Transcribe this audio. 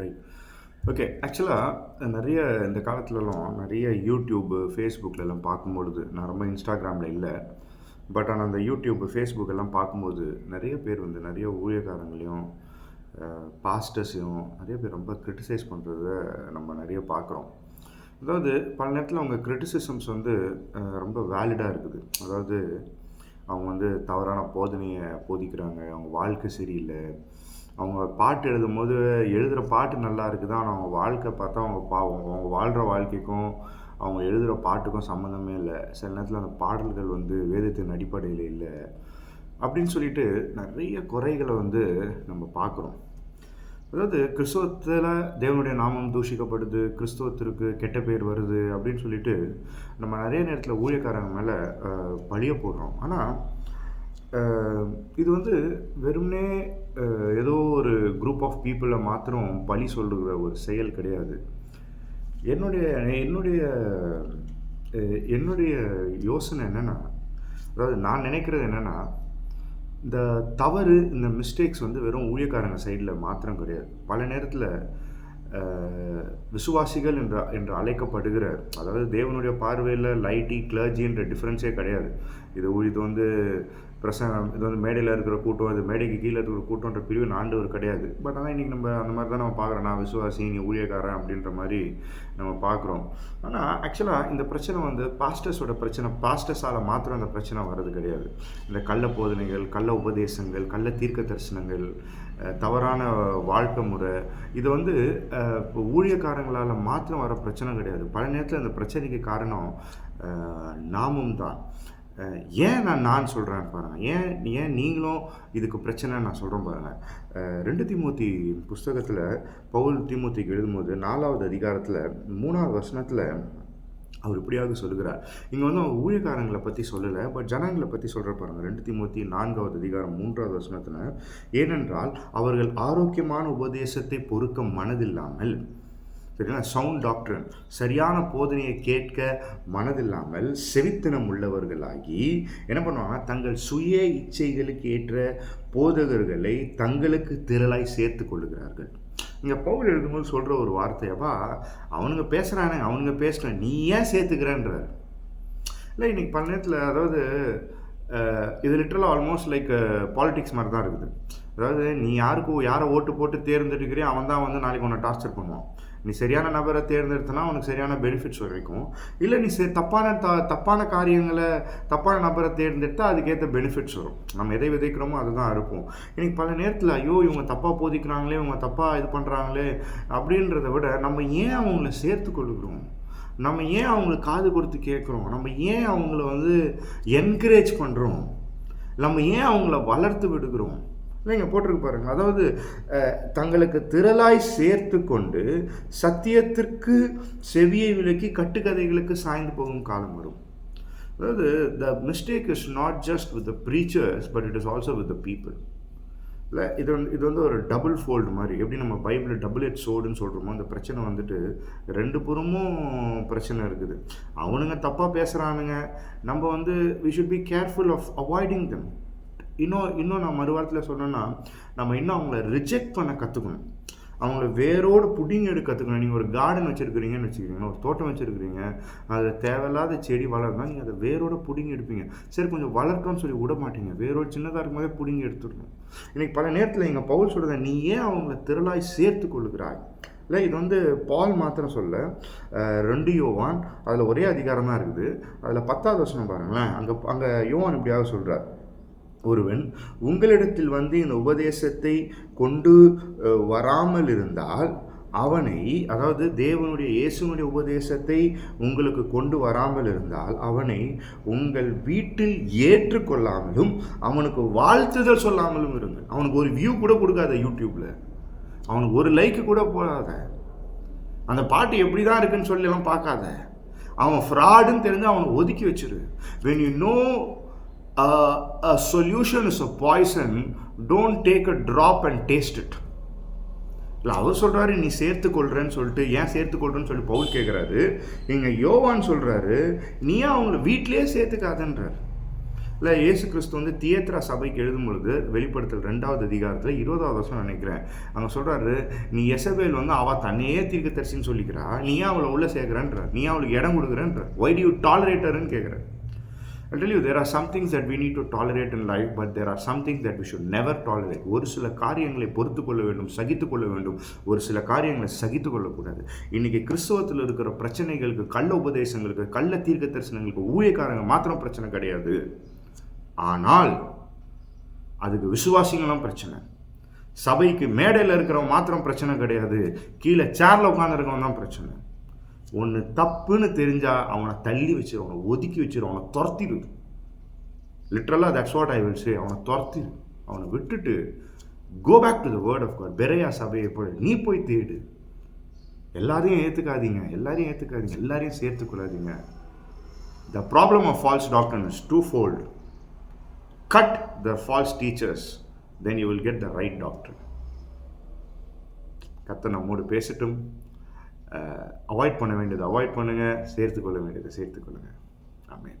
Right okay ஆக்சுவலாக நிறைய இந்த காலத்துலலாம் நிறைய யூடியூப்பு ஃபேஸ்புக்கிலலாம் பார்க்கும்பொழுது நான் ரொம்ப இன்ஸ்டாகிராமில் இல்லை பட் ஆனால் அந்த யூடியூப் ஃபேஸ்புக் எல்லாம் பார்க்கும்போது நிறைய பேர் வந்து நிறைய ஊழியக்காரங்களையும் பாஸ்டர்ஸையும் நிறைய பேர் ரொம்ப கிரிட்டிசைஸ் பண்ணுறத நம்ம நிறைய பார்க்குறோம். அதாவது பல நேரத்தில் அவங்க கிரிட்டிசிசம்ஸ் வந்து ரொம்ப வேலிடாக இருக்குது. அதாவது அவங்க வந்து தவறான போதனையை போதிக்கிறாங்க அவங்க வாழ்க்கை சரியில்லை அவங்க பாட்டு எழுதும் போது எழுதுகிற பாட்டு நல்லா இருக்குது? ஆனால் அவங்க வாழ்க்கை பார்த்தா அவங்க பாவம் அவங்க வாழ்கிற வாழ்க்கைக்கும் அவங்க எழுதுகிற பாட்டுக்கும் சம்மந்தமே இல்லை. சில நேரத்தில் அந்த பாடல்கள் வந்து வேதத்தின் அடிப்படையில் இல்லை. அப்படின்னு சொல்லிட்டு நிறைய குறைகளை வந்து நம்ம பார்க்குறோம். அதாவது கிறிஸ்தவத்தில் தேவனுடைய நாமம் தூஷிக்கப்படுது கிறிஸ்தவத்திற்கு கெட்ட பேர் வருது அப்படின்னு சொல்லிட்டு நம்ம நிறைய நேரத்தில் ஊழியக்காரங்க மேலே பழிய போடுறோம். ஆனால் இது வந்து வெறுமனே ஏதோ ஒரு குரூப் ஆஃப் பீப்புளை மாத்திரம் பழி சொல்கிற ஒரு செயல் கிடையாது. என்னுடைய என்னுடைய என்னுடைய யோசனை என்னென்னா அதாவது நான் நினைக்கிறது என்னென்னா இந்த தவறு இந்த மிஸ்டேக்ஸ் வந்து வெறும் ஊழியக்காரங்க சைடில் மாத்திரம் கிடையாது. பல நேரத்தில் விசுவாசிகள் என்ற என்று அழைக்கப்படுகிற அதாவது தேவனுடைய பார்வையில் லைட்டி கிளர்ஜின்ற டிஃப்ரென்ஸே கிடையாது. இது ஊ- இது வந்து பிரசங்கம் இது வந்து மேடையில் இருக்கிற கூட்டம் இது மேடைக்கு கீழே இருக்கிற கூட்டம்ன்ற பிரிவு ஆண்டவர் கிடையாது. பட் ஆனால் இன்றைக்கி நம்ம அந்த மாதிரி தான் நம்ம பார்க்குறோம். நான் விசுவாசி நீ ஊழியக்காரன் அப்படின்ற மாதிரி நம்ம பார்க்குறோம். ஆனால் ஆக்சுவலாக இந்த பிரச்சனை வந்து பாஸ்டர்ஸோட பிரச்சனை பாஸ்டர்ஸால் மாத்திரம் அந்த பிரச்சனை வர்றது கிடையாது. இந்த கள்ள போதனைகள் கள்ள உபதேசங்கள் கள்ள தீர்க்க தரிசனங்கள் தவறான வாழ்க்கை முறை இது வந்து இப்போ ஊழியக்காரங்களால் மாத்திரம் வர பிரச்சனை கிடையாது. பல நேரத்தில் அந்த பிரச்சனைக்கு காரணம் நாமும் தான் ஏன் நான் நான் சொல்கிறேன் பாருங்கள் ஏன் ஏன் நீங்களும் இதுக்கு பிரச்சனை நான் சொல்கிறேன் பாருங்கள் ரெண்டு திமுத்தி புஸ்தகத்தில் பவுல் திமுத்திக்கு எழுதும்போது நாலாவது அதிகாரத்தில் மூணாவது வசனத்தில் அவர் இப்படியாக சொல்லுகிறார். இங்கே வந்து அவங்க ஊழியக்காரங்களை பற்றி சொல்லலை பட் ஜனங்களை பற்றி சொல்கிற பாருங்கள் ரெண்டு திமுத்தி நான்காவது அதிகாரம் மூன்றாவது வசனத்தில் ஏனென்றால் அவர்கள் ஆரோக்கியமான உபதேசத்தை பொறுக்க மனதில்லாமல் சரிங்களா? சவுண்ட் டாக்டர் சரியான போதனையை கேட்க மனதில்லாமல் செவித்தனம் உள்ளவர்களாகி என்ன பண்ணுவாங்க? தங்கள் சுய இச்சைகளுக்கு ஏற்ற போதகர்களை தங்களுக்கு திரளாய் சேர்த்து கொள்ளுகிறார்கள். இங்கே பவுல் எழுதும்போது சொல்கிற ஒரு வார்த்தையப்பா அவனுங்க பேசுகிறானே அவனுங்க பேசுகிறேன் நீ ஏன் சேர்த்துக்கிறேன்றார்? இல்லை இன்றைக்கி பல நேரத்தில் அதாவது இது லிட்டரலாக ஆல்மோஸ்ட் லைக் பாலிடிக்ஸ் மாதிரி தான் இருக்குது. அதாவது நீ யாருக்கு யாரை ஓட்டு போட்டு தேர்ந்தெடுக்கிறியோ அவன் தான் வந்து நாளைக்கு உன்னை டார்ச்சர் பண்ணுவான். நீ சரியான நபரை தேர்ந்தெடுத்தனா உனக்கு சரியான பெனிஃபிட்ஸ் கிடைக்கும். இல்லை நீ சே தப்பான த தப்பான காரியங்களை தப்பான நபரை தேர்ந்தெடுத்தால் அதுக்கேற்ற பெனிஃபிட்ஸ் வரும். நம்ம எதை விதைக்கிறோமோ அதுதான் இருக்கும் இன்னைக்கு பல நேரத்தில் ஐயோ இவங்க தப்பாக போதிக்கிறாங்களே இவங்க தப்பாக இது பண்ணுறாங்களே அப்படின்றத விட நம்ம ஏன் அவங்கள சேர்த்து கொள்ளுகிறோம் நம்ம ஏன் அவங்களுக்கு காது கொடுத்து கேட்குறோம்? நம்ம ஏன் அவங்கள வந்து என்கரேஜ் பண்ணுறோம் நம்ம ஏன் அவங்கள வளர்த்து விடுகிறோம்? இல்லைங்க போட்டிருக்கு பாருங்க. அதாவது தங்களுக்கு திரளாய் சேர்த்து கொண்டு சத்தியத்திற்கு செவியை விலக்கி கட்டுக்கதைகளுக்கு சாய்ந்து போகும் காலம் வரும். அதாவது the mistake is not just with the preachers but it is also with the people இல்லை இது வந்து இது வந்து ஒரு டபுள் ஃபோல்டு மாதிரி. எப்படி நம்ம பைபிள் டபுள் எட் சோடுன்னு சொல்கிறோமோ அந்த பிரச்சனை வந்துட்டு ரெண்டு புறமும் பிரச்சனை இருக்குது. அவனுங்க தப்பாக பேசுகிறானுங்க நம்ம வந்து we should be careful of avoiding them இன்னும் இன்னும் நான் மறுவாரத்தில் சொன்னேன்னா நம்ம இன்னும் அவங்கள ரிஜெக்ட் பண்ண கற்றுக்கணும் அவங்கள வேரோடு புடிங்க எடுக்கிறதுக்கு கற்றுக்கணும் நீங்கள் ஒரு கார்டன் வச்சுருக்கிறீங்கன்னு வச்சுக்கிறீங்க ஒரு தோட்டம் வச்சுருக்கிறீங்க அதில் தேவையில்லாத செடி வளர்ந்தா நீங்கள் அதை வேரோட புடிங்கி எடுப்பீங்க. சரி கொஞ்சம் வளர்க்கணும்னு சொல்லி விட மாட்டீங்க. வேரோடு சின்னதாக இருக்கும்போதே புடிங்கி எடுத்துடணும். இன்றைக்கி பல நேரத்தில் எங்கள் பவுல் சொல்கிறத நீ ஏன் அவங்கள திரளாய் சேர்த்து கொள்ளுகிறாய் இல்லை இது வந்து பால் மாத்திரம் சொல்ல ரெண்டு யோவான் அதில் ஒரே அதிகாரம் தான் இருக்குது. அதில் பத்தாவது வசனம் பாருங்களேன். அங்கே அங்கே யோவான் இப்படியாவது சொல்கிறார் ஒருவன் உங்களிடத்தில் வந்து இந்த உபதேசத்தை கொண்டு வராமல் இருந்தால் அவனை அதாவது தேவனுடைய இயேசுனுடைய உபதேசத்தை உங்களுக்கு கொண்டு வராமல் இருந்தால் அவனை உங்கள் வீட்டில் ஏற்றுக்கொள்ளாமலும் அவனுக்கு வாழ்த்துதல் சொல்லாமலும் இருங்கள். அவனுக்கு ஒரு வியூ கூட கொடுக்காத யூடியூப்பில் அவனுக்கு ஒரு லைக்கு கூட போடாத. அந்த பாட்டு எப்படி தான் இருக்குன்னு சொல்லி எல்லாம் பார்க்காத. அவன் ஃப்ராடுன்னு தெரிஞ்சு அவனை ஒதுக்கி வச்சிரு. When you know uh, a solution is a poison. Don't take a drop and taste it. இல்லை அவர் சொல்கிறாரு நீ சேர்த்துக்கொள்கிறேன்னு சொல்லிட்டு ஏன் சேர்த்துக்கொள்கிறேன்னு சொல்லி பவுல் கேட்குறாரு இங்கே யோவான் சொல்கிறாரு நீ ஏன் அவங்கள வீட்டிலேயே சேர்த்துக்காதன்றார். இல்லை இயேசு கிறிஸ்து வந்து தியேத்ரா சபைக்கு எழுதும் பொழுது வெளிப்படுத்தல் ரெண்டாவது அதிகாரத்தில் இருபதாவது வருஷம் நினைக்கிறேன். அங்கே சொல்கிறாரு நீ எசபேல் வந்து அவள் தன்னையே தீர்க்க தரிசின்னு சொல்லிக்கிறா. நீ அவளை உள்ளே சேர்க்குறேன்ற நீ அவளுக்கு இடம் கொடுக்குறேன்ற ஒய் டு யூ டாலரேட்டர்னு கேட்குறேன் I tell you, there are some things that we need to tolerate in life, but there are some things that we should never tolerate. ஒரு சில காரியங்களை பொறுத்து கொள்ள வேண்டும் சகித்து கொள்ள வேண்டும். ஒரு சில காரியங்களை சகித்து கொள்ளக்கூடாது. இன்னைக்கு கிறிஸ்தவத்தில் இருக்கிற பிரச்சனைகளுக்கு கள்ள உபதேசங்களுக்கு கள்ள தீர்க்க தரிசனங்களுக்கு ஊழியக்காரங்க மாத்திரம் பிரச்சனை கிடையாது. ஆனால் அதுக்கு விசுவாசிகளும் பிரச்சனை. சபைக்கு மேடையில் இருக்கிறவங்க மாத்திரம் பிரச்சனை கிடையாது. கீழே சேரில் உட்காந்துருக்கவங்க தான் பிரச்சனை. ஒன்று தப்புன்னு தெரிஞ்சால் அவனை தள்ளி வச்சிரு அவனை ஒதுக்கி வச்சிரு அவனை துரத்திடு லிட்ரலாக that's what I will say அவனை துரத்திடு அவனை விட்டுட்டு go back to the word of God பெரையா சபையை போய் நீ போய் தேடு. எல்லாரையும் ஏற்றுக்காதீங்க எல்லாரையும் ஏற்றுக்காதீங்க எல்லாரையும் சேர்த்துக்கொள்ளாதீங்க. The problem of false doctor is two fold cut the false teachers then you will get the right doctor கத்த நம்மோடு பேசட்டும். அவாய்ட் பண்ண வேண்டியது அவாய்ட் பண்ணுங்கள் சேர்த்துக்கொள்ள வேண்டியது சேர்த்துக்கொள்ளுங்கள் ஆமே